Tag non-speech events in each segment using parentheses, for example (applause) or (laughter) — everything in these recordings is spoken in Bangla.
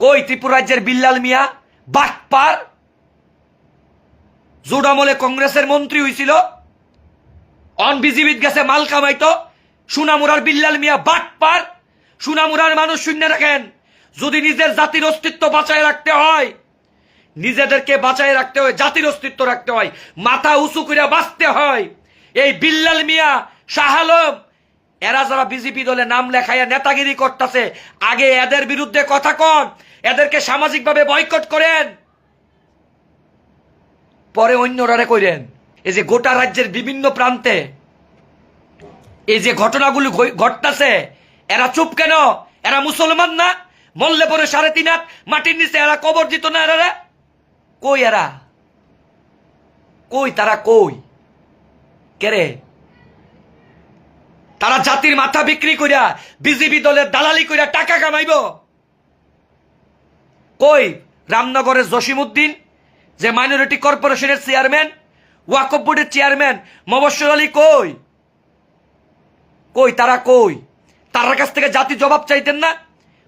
কই ত্রিপুরা রাজ্যের বিল্লাল মিয়া? বাটপার? জোডামলে কংগ্রেসের মন্ত্রী হইছিল? অন বিজিবিত গেছে, মাল কামাইতো। সুনামুরার বিল্লাল মিয়া বাটপার। সুনামুরার মানুষ শূন্য রাখেন, যদি নিজের জাতির অস্তিত্ব বাঁচায় রাখতে হয়, নিজেদেরকে বাঁচায় রাখতে হয়, জাতির অস্তিত্ব রাখতে হয়, মাথা উঁচু করে বাঁচতে হয়। এই বিল্লাল মিয়া শাহ আলম এরা যারা বিজেপি দলে নাম লেখাইয়া নেতাগিরি করতেছে, আগে এদের বিরুদ্ধে কথা কন, এদেরকে সামাজিকভাবে বয়কট করেন। পরে অন্যরারে কইরেন, এই যে গোটা রাজ্যের বিভিন্ন প্রান্তে এই যে ঘটনাগুলো ঘটতাছে, এরা চুপ কেন? এরা মুসলমান না? মল্লে পরে সাড়ে তিন হাত মাটির নিচে এরা কবর দিত না এরা কই এরা? কই তারা কই? কেরে তারা জাতির মাথা বিক্রি কইরা বিজেপি দলের দালালি কইরা টাকা কামাইব। কই? রামনগরের জসিমউদ্দিন, যে মাইনরিটি কর্পোরেশনের চেয়ারম্যান ওয়াকফ বোর্ডের চেয়ারম্যান মবস্বর আলী কই? কই তারা কই? তার কাছ থেকে জাতি জবাব চাইতেন না?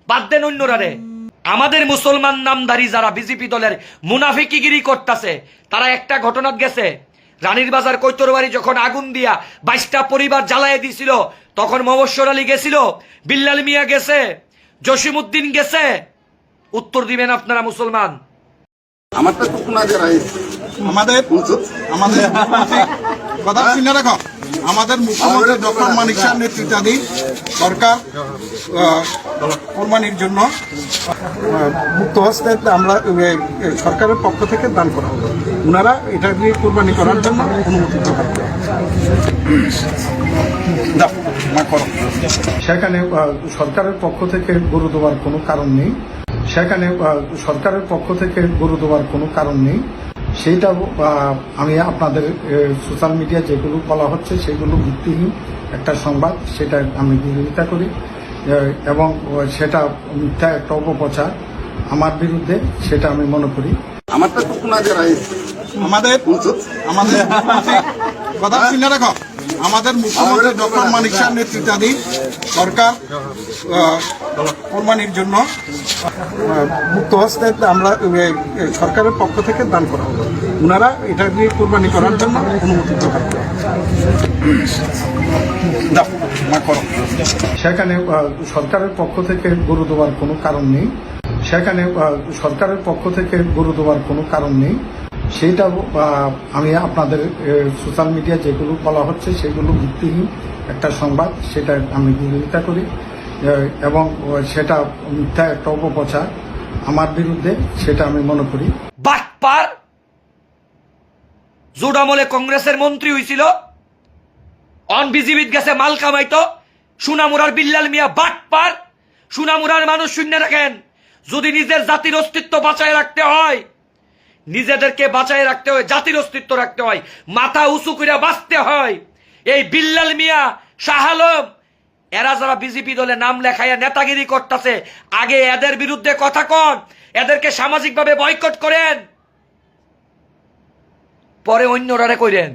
বাদ দেন অন্যরা রে। আমাদের মুসলমান নামধারী যারা বিজেপি দলের মুনাফিকিগিরি করতেছে, তারা একটা ঘটনাত গেছে। রানীর বাজার কৈতর বাড়ি যখন আগুন দিয়া বাইশটা পরিবার জ্বালায় দিছিল তখন মবস্বর আলী গেছিল বিল্লাল মিয়া গেছে জসিমউদ্দিন গেছে। উত্তর দিবেন আপনারা মুসলমান। আমাদের আমাদের। (laughs) কথা শুনে রাখো। আমাদের মুখ্যমন্ত্রী ডক্টর মানিক শাহ নেতৃত্বাধীন সরকার কোরবানির জন্য মুক্ত হস্তে আমরা সরকারের পক্ষ থেকে দান করা হলো ওনারা এটা দিয়ে কোরবানি করার জন্য অনুমতি। সেখানে সরকারের পক্ষ থেকে গরু দেওয়ার কোনো কারণ নেই। সেখানে সরকারের পক্ষ থেকে গরু দেওয়ার কোনো কারণ নেই। সেইটা আমি আপনাদের সোশ্যাল মিডিয়া যেগুলো বলা হচ্ছে সেগুলো ভিত্তিহীন একটা সংবাদ সেটা আমি বিরোধিতা করি। এবং সেটা মিথ্যা একটা অপপ্রচার আমার বিরুদ্ধে সেটা আমি মনে করি। আমাদের আমাদের (laughs) কথা শুনে রাখো। আমাদের মুখ্যমন্ত্রী ডক্টর মানিক শাহ নেতৃত্বাধীন সরকার কোরবানির জন্য মুক্ত হস্তে আমরা সরকারের পক্ষ থেকে দান করা হলো ওনারা এটা দিয়ে কোরবানি করার জন্য অনুমতি করো। সেখানে সরকারের পক্ষ থেকে গরু দেওয়ার কোনো কারণ নেই। সেখানে সরকারের পক্ষ থেকে গরু দেওয়ার কোনো কারণ নেই। সেইটা আমি আপনাদের সোশ্যাল মিডিয়া যেগুলো বলা হচ্ছে সেগুলো ভিত্তিহীন একটা সংবাদ, সেটা আমি বিরোধিতা করি। এবং সেটা মিথ্যা একটা অপপ্রচার আমার বিরুদ্ধে, সেটা আমি মনে করি। বাটপার জোডামলে কংগ্রেসের মন্ত্রী হইছিল অন বিজিবিত গেছে মাল কামাইতো, সুনামুরার বিল্লাল মিয়া বাটপার, সুনামুরার মানুষ শূন্য রাখেন, যদি নিজের জাতির অস্তিত্ব বাঁচায় রাখতে হয় নিজেদেরকে বাঁচায় রাখতে হয়, জাতির অস্তিত্ব রাখতে হয়, মাথা উঁচু করে বাঁচতে হয়। এই বিল্লাল মিয়া, শাহ আলম, এরা যারা বিজেপি দলে নাম লেখাইয়া নেতাগিরি করতেছে, আগে এদের বিরুদ্ধে কথা কন, এদেরকে সামাজিকভাবে বয়কট করেন, পরে অন্যরা কইরেন।